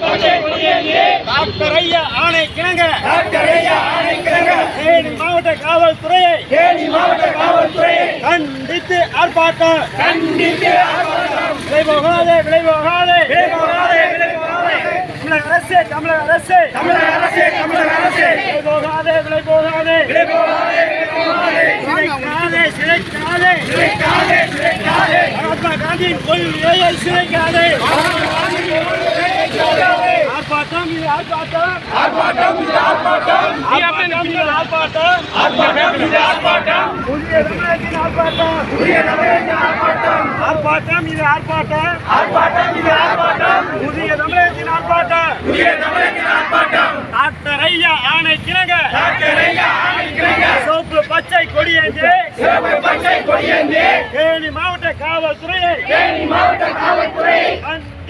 Doctor ஐயா ஆணை கிணங்க. தேனி மாவட்ட காவல்துறையை தேனி மாவட்ட காவல்துறையை கண்டித்து ஆர்ப்பாட்டம். கண்டித்து ஆர்ப்பாட்டம். விளைபோகாதே விளைபோகாதே விளைபோகாதே, விளைபோகாதே. தமிழக அரசே தமிழக அரசே. தமிழக அரசே தமிழக அரசே. விளைபோகாதே விளைபோகாதே விளைபோகாதே, விளைபோகாதே. சிறைக்காதே சிறைக்காதே சிறைக்காதே, சிறைக்காதே. மகாத்மா காந்தியின் கொள்கையை சிறைக்காதே ஆர்ப்பாட்டம் இது ஆர்ப்பாட்டம். ஆர்ப்பாட்டம் இது ஆர்ப்பாட்டம். ஆர்ப்பாட்டம் இது ஆர்ப்பாட்டம். ஆர்ப்பாட்டம் இது ஆர்ப்பாட்டம். புதிய தமிழகத்தின் ஆர்ப்பாட்டம். புதிய தமிழகத்தின் ஆர்ப்பாட்டம். ஆர்ப்பாட்டம் இது ஆர்ப்பாட்டம். ஆர்ப்பாட்டம் இது ஆர்ப்பாட்டம். புதிய தமிழகத்தின் ஆர்ப்பாட்டம். புதிய தமிழகத்தின் ஆர்ப்பாட்டம். டாக்டர் ஐயா ஆணை கிணங்க டாக்டர் ஐயா ஆணைக்கிறங்க சோப்பு பச்சை கொடியேந்தி. சிவப்பு பச்சை கொடியேந்தி. தேனி மாவட்ட காவல்துறையை. தேனி மாவட்ட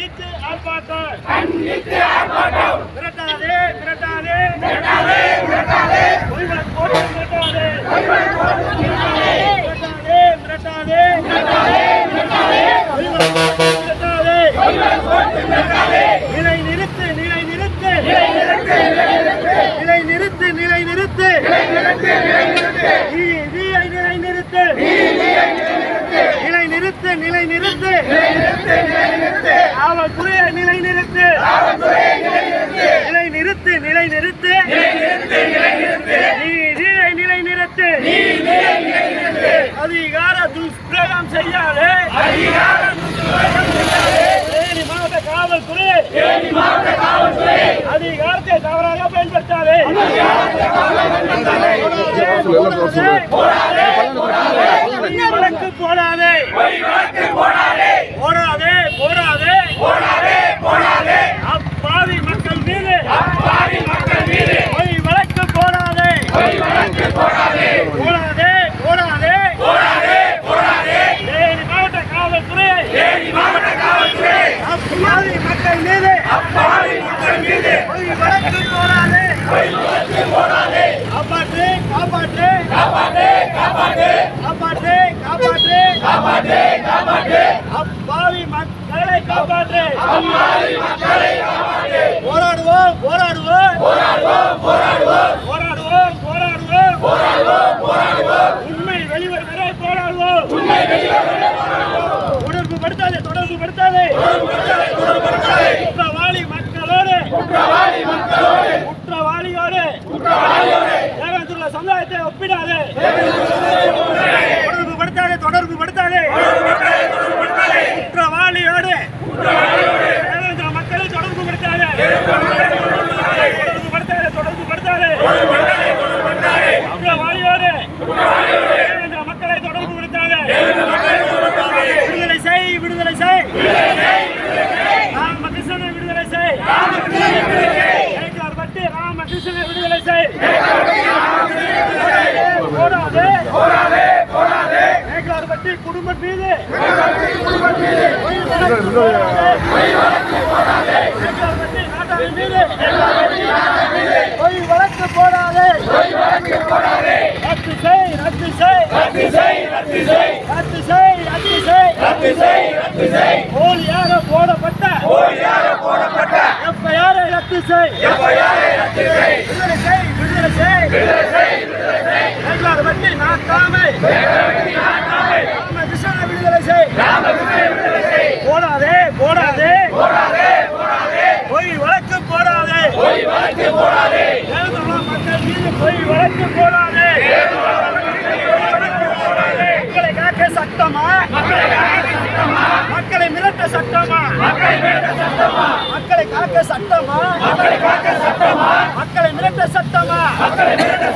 கண்டித்து ஆர்ப்பாட்டம். கண்டித்து ஆர்ப்பாட்டம். மிரட்டாதே மிரட்டாதே. மிரட்டாதே, மிரட்டாதே. பொய்வழக்கு போட்டு மிரட்டாதே. மிரட்டாதே. மிரட்டாதே பொய்வழக்கு போட்டு மிரட்டாதே. நிலை நிறுத்து நிலை நிறுத்து. நிலை நிறுத்து நிலை நிறுத்து. நீதியை நிலை நிறுத்து. நிலை நிறுத்து நிலை நிறுத்து. காவல்துறையை நிலை நிறுத்து. நிலை நிறுத்து நிலை நிறுத்து நீதியை நிலை நிறுத்து அதிகார துஷ்பிரயோகம் செய்யாதே தேனி மாவட்ட காவல்துறை அதிகாரத்தை தவறாக பயன்படுத்தாதே வழக்கு போடாதே போடாதே போடாதே அப்பாவி மக்கள் மீது பொய் வழக்கு போடாதே போடாதே போடாதே தேனி மாவட்ட காவல்துறை அப்பாவி மக்கள் மீது பொய் வழக்கு போடாதே காப்பாற்று காப்பாற்று காப்பாற்று காப்பாற்று அப்பாவி மக்களை காப்பாற்று போராடுவோம் போராடுவோம் போராடுவோம் போராடுவோம் உண்மை வெளிவரும் வரை போராடுவோம் தொடர்பு படுத்தாதே தொடர்பு படுத்தாதே குற்றவாளி மக்களோடு குற்றவாளியோடு ஏகத்துள்ள சமுதாயத்தை ஒப்பிடாதே. தொடர்பு படுத்தாதே தொடர்பு படுத்தாதே. குற்றவாளியோடு ஏகத்துள்ள மக்களை தொடர்பு படுத்தாதே தொடர்பு படுத்தாதே தொடர்பு படுத்தாதே குற்றவாளியோடு ஏகத்துள்ள மக்களை தொடர்பு படுத்தாதே விடுதலை செய் விடுதலை செய் ராமகிருஷ்ணனை விடுதலை செய் ஏகார் பட்டி ராமகிருஷ்ணனை விடுதலை செய் போடாதே பட்டி குடும்பம் மீது. பொய் வழக்கு போடாதே. ஏகார் பட்டி நாட்டாளின் மீது பொய் வழக்கு போடாதே ரத்து செய். ரத்து செய் ரத்து செய். ரத்து செய் போலியாக போடப்பட்ட. எஃப்ஐஆரை ரத்து செய் விடுதலை செய் ஏகார் பட்டி நாட்டாமை ராமகிருஷ்ணனை விடுதலை செய் போடாதே போடாதே. போடாதே போடாதே போய் வழக்கு போடாதே. போய் வழக்கு போடாதே மக்கள் மீது போய் வழக்கு போடாதே. மக்களை காக்க சட்டமா? மக்களை மிரட்ட சட்டமா? மக்களை காக்க சட்டமா? மக்களை காக்க சட்டமா மக்களை மிரட்ட சட்டமா? மக்களை மிரட்ட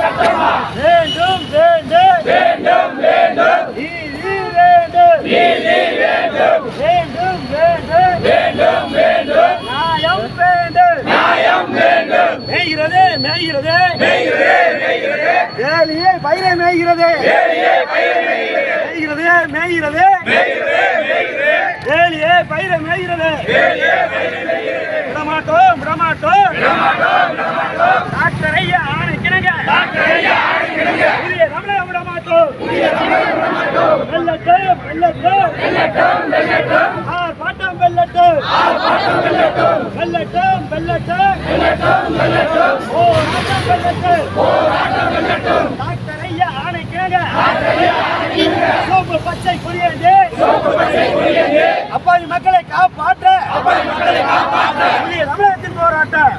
மேய்கிறது. வேலியே பயிரை மேய்கிறது. மேய்கிறது. மேய்கிறது வேலியே பயிரை மேய்கிறது. விடமாட்டோம் விடமாட்டோம். டாக்டர் ஐயா ஆணைக்கிணங்க புதிய தமிழக விடமாட்டோம். வெள்ளட்டும் வெள்ளட்டும் ஆர்ப்பாட்டம் வெள்ளட்டும் வெல்லட்டும் வெல்லட்டும் போராட்டம் வெல்லட்டும் டாக்டர் ஐயா ஆணைக்காக சோப்பு பச்சை கொடியேந்தி அப்பாவி மக்களை காப்பாற்ற. தமிழகத்தின் போராட்டம்.